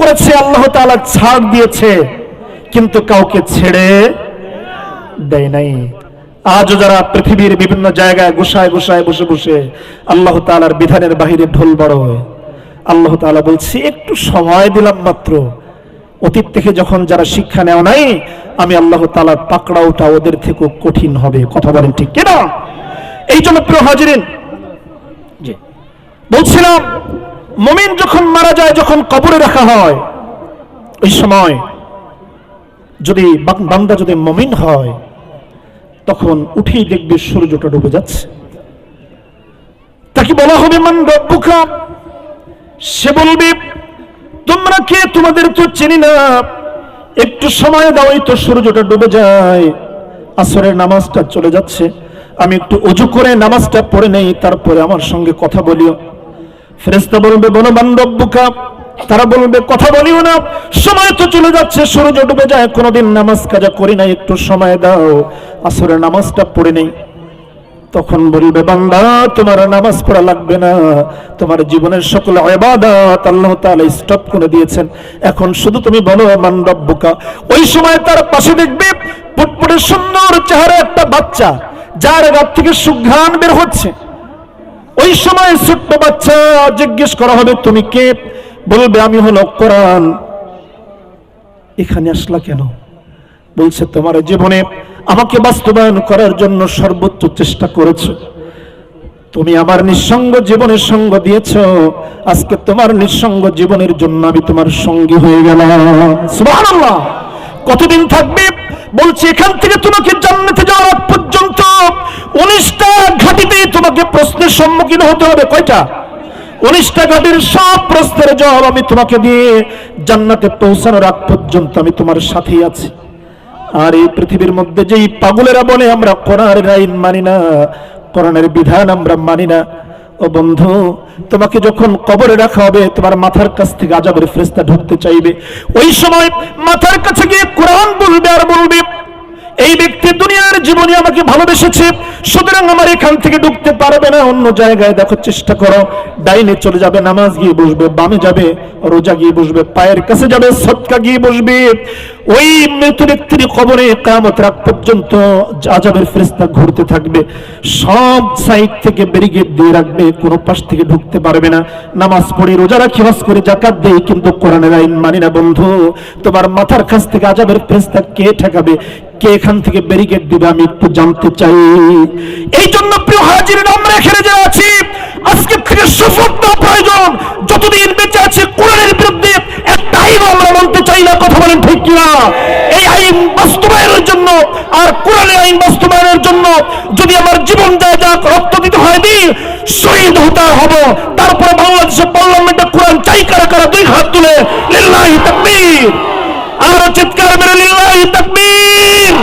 করেছে আল্লাহ তাআলা ছাড় দিয়েছে কিন্তু কাউকে ছেড়ে দেয় নাই। আজও যারা পৃথিবীর বিভিন্ন জায়গায় গোসায় গোসায় বসে বসে আল্লাহ তাআলার বিধানের বাহিরে ঢোল বড় আল্লাহ তাআলা বলছি একটু সময় দিলাম মাত্র। অতীত থেকে যখন যারা শিক্ষা নেওয়া নাই আমি আল্লাহ তাআলার পাকড়াওটা ওদের থেকেও কঠিন হবে। কথা বলেন ঠিক কিনা? এই জন্য প্রিয় হাজিরিন জি। বলছিলাম মমিন যখন মারা যায়, যখন কবরে রাখা হয়, ওই সময় যদি বান্দা যদি মমিন হয়, তখন উঠেই দেখবে সূর্যটা ডুবে যাচ্ছে। তাকে বলা হবে, মান রব্বুকা? সে বলবে, তোমরা কে? তোমাদের তো চিনি না। একটু সময় দাও তো সূর্যটা ডুবে যায়। আসরের নামাজটা চলে যাচ্ছে। আমি একটু অজু করে নামাজটা পড়ে নেই, তারপরে আমার সঙ্গে কথা বলিও। ফেরেস্তা বলবে বনবান বুকা, তারা বলবে, কথা বলিও না, সময় তো চলে যাচ্ছে, সূর্য ডুবে যায়, কোনোদিন নামাজ কাজা করি না একটু সময় দাও, আসরের নামাজটা পড়ে নেই। তখন বলবে, বান্দা, তোমার নামাজ পড়া লাগবে না, তোমার জীবনের সকল ইবাদত আল্লাহ তাআলা স্টপ করে দিয়েছেন। এখন শুধু তুমি বলো মান রব্বুকা ওই সময় তার পাশে দেখবে ফুটফুটে সুন্দর চেহারা একটা বাচ্চা, যার গাত থেকে সুঘ্রাণ বের হচ্ছে। ওই সময় ছোট্ট বাচ্চা জিজ্ঞেস করা হবে, তুমি কে? বলবে, আমি হলো কোরআন। এখানে আসলা কেন? বলছে, তোমার জীবনে আমাকে বাস্তবায়ন করার জন্য সর্বোচ্চ চেষ্টা করেছ। তুমি আমার নিঃসঙ্গ জীবনের সঙ্গ দিয়েছ। আজকে তোমার নিঃসঙ্গ জীবনের জন্য আমি তোমার সঙ্গী হয়ে গেলাম। কতদিন থাকবে? বলছি, এখান থেকে তোমাকে জান্নাতে যাওয়ার পর্যন্ত উনিশটা ঘাটিতে তোমাকে প্রশ্নের সম্মুখীন হতে হবে। কয়টা? উনিশটা ঘাটির সব প্রশ্নের জবাব আমি তোমাকে দিয়ে জান্নাতে পৌঁছানোর আগ পর্যন্ত আমি তোমার সাথেই আছি। আর এই পৃথিবীর মধ্যে যেই বলে, আমরা কোরআনের আইন মানি না, কোরআনের বিধান আমরা মানি না। ও বন্ধু, তোমাকে যখন কবরে রাখা হবে, তোমার মাথার কাছ থেকে আজাবের ফেরেশতা ঢুকতে চাইবে। ওই সময় মাথার কাছে গিয়ে কোরআন বলবে আর বলবে জীবনে আমাকে ভালোবেসেছে। সুতরাং আমার এখান থেকে ঢুকতে পারবে না, অন্য জায়গায় দেখো, চেষ্টা করো। ডাইনে চলে যাবে, নামাজ গিয়ে বসবে, বামে যাবে, রোজা গিয়ে বসবে, পায়ের কাছে যাবে সৎকা গিয়ে বসবে। ওই মৃত ব্যক্তির কবরে কামত রাখ পর্যন্ত আজাবের ফেরেস্তা ঘুরতে থাকবে। সব সাইড থেকে ব্যারিকেড দিয়ে রাখবে, কোনো পাশ থেকে ঢুকতে পারবে না। নামাজ পড়ে, রোজা রাখি, হজ করে জাকাত দেই, কিন্তু কোরআনের আইন মানি না বন্ধু। তোমার মাথার কাছ থেকে আজাবের ফেরেস্তা কে ঠেকাবে? কে এখান থেকে ব্যারিকেড দিবে? আমি একটু জানতে চাই। এই জন্য প্রিয় হাজির আমরা এখানে যে আছি, আজকে থেকে নেওয়া প্রয়োজন। যতদিন বেঁচে আছে কোরআনের বিরুদ্ধে একটা আইন আমরা মানতে চাই না কথা বলেন ঠিক কিনা এই আইন বাস্তবায়নের জন্য আর আইন বাস্তবায়নের জন্য যদি আমার জীবন যায় যাক, রক্ত দিতে হয় দি, শহীদ হতে হব। তারপরে বাংলাদেশের পার্লামেন্টে কোরআন চাই, কারা কারা দুই হাত তুলে, লিল্লাহি তাকবীর। আরও চিৎকার মেরে লিল্লাহি তাকবীর।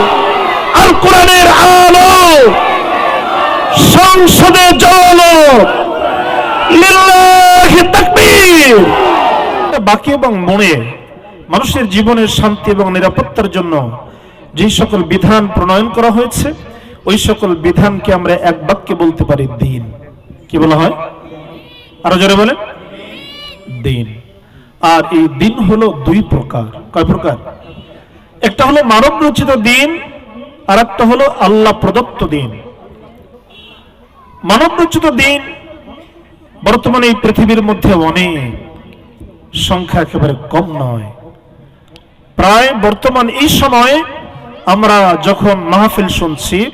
আল কোরআনের আলো, সংসদে জলো, লিল্লাহি তাকবীর। বাকি এবং মনে মানুষের জীবনের শান্তি এবং নিরাপত্তার জন্য যে সকল বিধান প্রণয়ন করা হয়েছে, ওই সকল বিধানকে আমরা এক বাক্যে বলতে পারি দিন। কি বলা হয়? আরও জোরে বলে দিন। আর এই দিন হলো দুই প্রকার। কয় প্রকার? একটা হলো মানব রচিত দিন, আর একটা হলো আল্লাহ প্রদত্ত দিন। মানব রচিত দিন বর্তমানে এই পৃথিবীর মধ্যে অনেক। সংখ্যা একেবারে কম নয়। প্রায় বর্তমান এই সময়ে আমরা যখন মাহফিল শুনছি,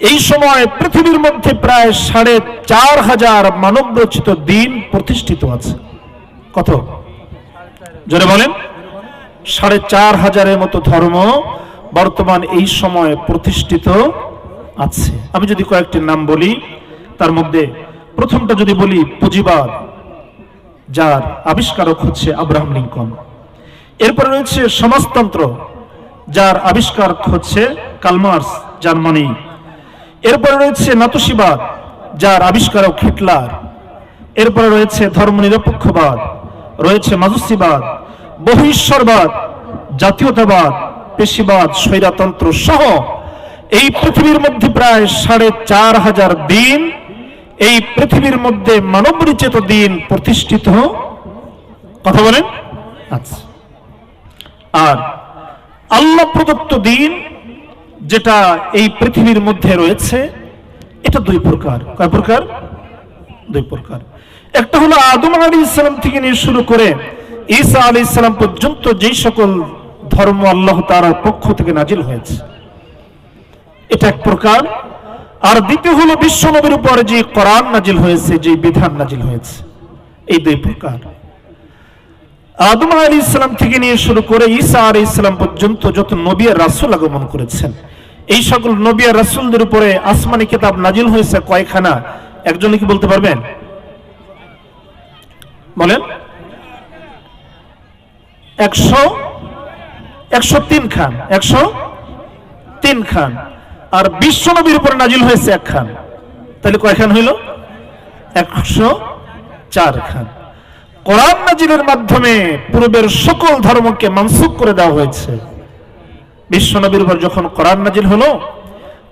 এই সময় পৃথিবীর মধ্যে প্রায় সাড়ে চার হাজার মানব রচিত দিন প্রতিষ্ঠিত আছে। কত? জোরে বলেন। সাড়ে চার হাজারের মতো ধর্ম বর্তমান এই সময় প্রতিষ্ঠিত আছে। আমি যদি কয়েকটি নাম বলি, তার মধ্যে প্রথমটা যদি বলি, পুঁজিবাদ, যার আবিষ্কারক হচ্ছে আব্রাহাম লিঙ্কন। এরপরে রয়েছে সমাজতন্ত্র। যার আবিষ্কার হচ্ছে কালমার্স জার্মানি। এরপরে রয়েছে নাতসীবাদ, যার আবিষ্কারক হিটলার। এরপরে রয়েছে ধর্মনিরপেক্ষবাদ, রয়েছে মাজুসিবাদ বহু ঈশ্বরবাদ জাতীয়তাবাদ, পেশিবাদ, স্বৈরাতন্ত্র সহ এই পৃথিবীর মধ্যে প্রায় সাড়ে চার হাজার দিন এই পৃথিবীর মধ্যে মানবরচিত দিন প্রতিষ্ঠিত। কথা বলেন? আচ্ছা। আর আল্লাহ প্রদত্ত দিন যেটা এই পৃথিবীর মধ্যে রয়েছে, এটা দুই প্রকার। কয় প্রকার? দুই প্রকার। একটা হলো আদম আলী ইসলাম থেকে নিয়ে শুরু করে ঈসা আলী ইসলাম পর্যন্ত যেই সকল ধর্ম আল্লাহ তার পক্ষ থেকে নাজিল হয়েছে। এটা এক প্রকার। আর দ্বিতীয় হলো বিশ্বনবীর উপর যে কোরআন নাজিল হয়েছে, যে বিধান নাজিল হয়েছে, এই দুই প্রকার। আদম আলী ইসলাম থেকে নিয়ে শুরু করে ঈসা আলী ইসলাম পর্যন্ত যত নবী রাসুল আগমন করেছেন, এই সকল নবী আর রাসুলদের উপরে আসমানি কিতাব নাজিল হয়েছে কয়খানা? একজনে কি বলতে পারবেন? বলেন। একশো একশো তিন খান, একশো তিন খান। আর বিশ্ব নবীর উপরে নাজিল হয়েছে এক খান। তাহলে কয়খান হইল? একশো চার খান। কোরআন নাজিলের মাধ্যমে পূর্বের সকল ধর্মকে মানসুক করে দেওয়া হয়েছে। বিশ্ব নবীর উপর যখন কোরআন নাজিল হলো,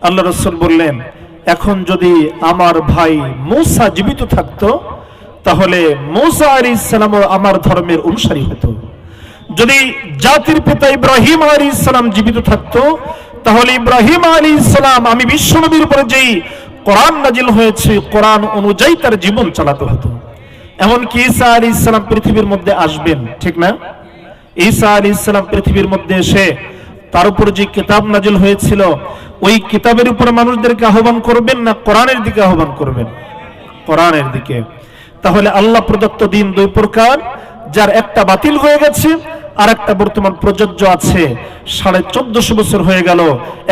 আল্লাহ রসুল বললেন, এখন যদি আমার ভাই মৌসা জীবিত থাকতো, তাহলে মৌসা আলী ইসলাম আমার ধর্মের অনুসারী হতো। যদি জাতির পিতা ইব্রাহিম আলী ইসলাম জীবিত থাকতো, তাহলে ইব্রাহিম আলী ইসলাম আমি বিশ্ব নবীর উপরে যেই কোরআন নাজিল হয়েছে, কোরআন অনুযায়ী তার জীবন চালাতে হতো। এমনকি ঈসা আলী ইসলাম পৃথিবীর মধ্যে আসবেন, ঠিক না? ঈসা আলী ইসলাম পৃথিবীর মধ্যে এসে তার উপর যে কিতাব নাজিল হয়েছিল, ওই কিতাবের উপর মানুষদেরকে আহ্বান করবেন না কোরআনের দিকে আহ্বান করবেন? কোরআনের দিকে। তাহলে আল্লাহ প্রদত্ত দিন দুই প্রকার, যার একটা বাতিল হয়ে গেছে আর একটা বর্তমান প্রযোজ্য আছে। সাড়ে চোদ্দশো বছর হয়ে গেল,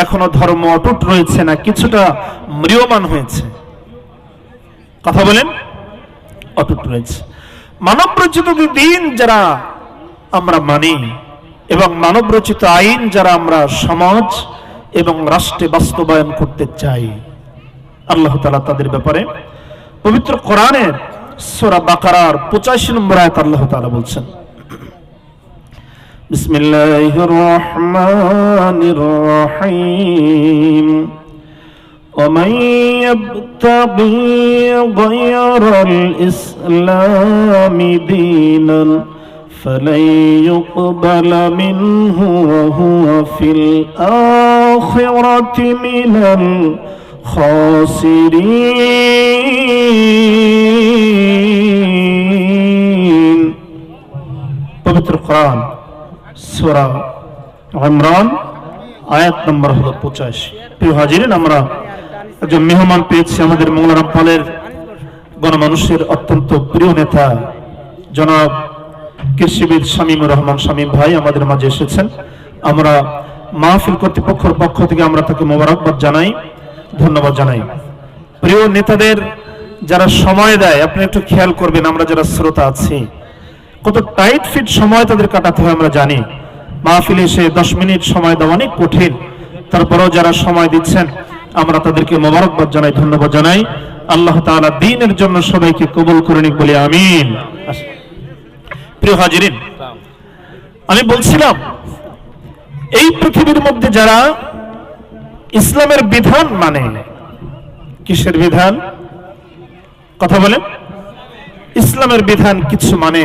এখনও ধর্ম অটুট রয়েছে না, কিছুটা ম্রিয়মান হয়েছে। কথা বলেন? অটুট রয়েছে মানব রচিত দিন যারা আমরা মানি এবং মানব রচিত আইন যারা আমরা সমাজ এবং রাষ্ট্রে বাস্তবায়ন করতে চাই, আল্লাহ তালা তাদের ব্যাপারে পবিত্র কোরআনের সোরা বাকার পঁচাশি নম্বর আয়াত আল্লাহ তালা বলছেন, বিসমিল্লাহির রহমানির রহিম। ومن يبتغي غير الإسلام دينا فلن يقبل منه وهو في الآخرة من الخاسرين পবিত্র কোরআন সূরা ইমরান আয়াত নম্বর হলো পঁচাশি প্রিয় হাজিরেন আমরা একজন মেহমান পেয়েছি আমাদের মৌলানা পালের গণমানুষের অত্যন্ত প্রিয় নেতা, জনাব কৃষিবিদ শামীমুর রহমান শামীম ভাই আমাদের মাঝে এসেছেন। আমরা মাহফিল কর্তৃপক্ষের পক্ষ থেকে আমরা তাকে মোবারকবাদ জানাই, ধন্যবাদ জানাই। প্রিয় নেতাদের, যারা সময় দেয়, আপনি একটু খেয়াল করবেন, আমরা যারা শ্রোতা আছি, কত টাইট ফিট সময় তাদের কাটাতে হয় আমরা জানি। মাহফিলে এসে দশ মিনিট সময় দেওয়া অনেক কঠিন। তারপরেও যারা সময় দিচ্ছেন আমরা তাদেরকে মোবারকবাদ জানাই, ধন্যবাদ জানাই। আল্লাহ তাআলা দিনের জন্য সবাইকে কবুল করে নিক বলে আমিন। প্রিয় হাজিরিন, আমি বলছিলাম, এই পৃথিবীর মধ্যে যারা ইসলামের বিধান মানে কিসের বিধান? কথা বলেন। ইসলামের বিধান কিছু মানে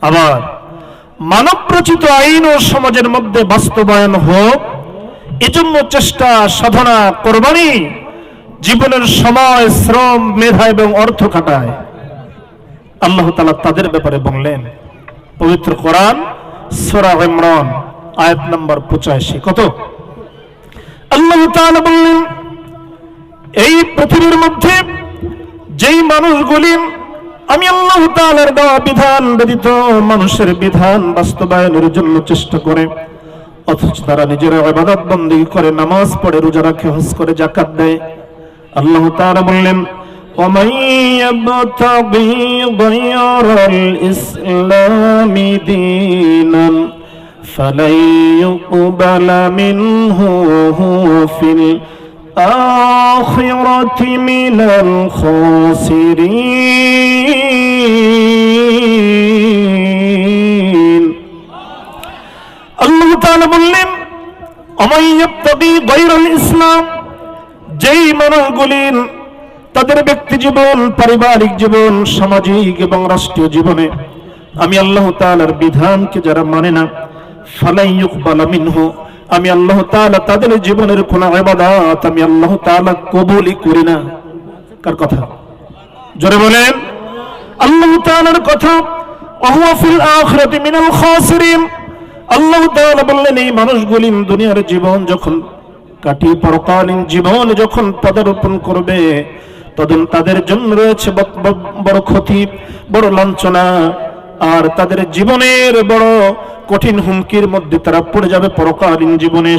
আবার মানব রচিত আইন ও সমাজের মধ্যে বাস্তবায়ন হোক এজন্য চেষ্টা, সাধনা, কোরবানি জীবনের সময় শ্রম, মেধা এবং অর্থ কাটায় আল্লাহ তালা তাদের ব্যাপারে বললেন, পবিত্র কোরআন, সোরা ইমরান, আয়াত নম্বর পঁচাশি, কত? আল্লাহ তাআলা বললেন, এই পৃথিবীর মধ্যে যেই মানুষগুলি, আমি আল্লাহ তাআলার দেওয়া বিধান ব্যতীত মানুষের বিধান বাস্তবায়নের জন্য চেষ্টা করে অথচ তারা নিজেরা ইবাদত বন্দী করে নামাজ পড়ে রোজা রাখে হজ করে যাকাত দেয় আল্লাহ তাআলা বললেন ومن يبتغي غير الإسلام دينا فلن يقبل منه وهو في الآخرة من الخاسرين তাআলা বললেন ইসলাম, যেই মানুষগুলির তাদের ব্যক্তি জীবন, পারিবারিক জীবন, সামাজিক এবং রাষ্ট্রীয় জীবনে, আমি আল্লাহ তাআলার বিধানকে যারা মানে না, ফালাই ইউকবালা মিনহু, আমি আল্লাহ তাআলা তাদের জীবনের কোন ইবাদত আমি আল্লাহ তাআলা কবুলই করি না। কার কথা? জোরে বলেন। আল্লাহ তাআলার কথা আল্লাহ বললেন, এই মানুষগুলি দুনিয়ার জীবন যখন কাটিয়ে পরকালীন জীবন যখন পদারোপণ করবে, তখন তাদের জন্য রয়েছে বড় ক্ষতি, বড় লাঞ্ছনা, আর তাদের জীবনের বড় কঠিন হুমকির মধ্যে তারা পড়ে যাবে পরকালীন জীবনে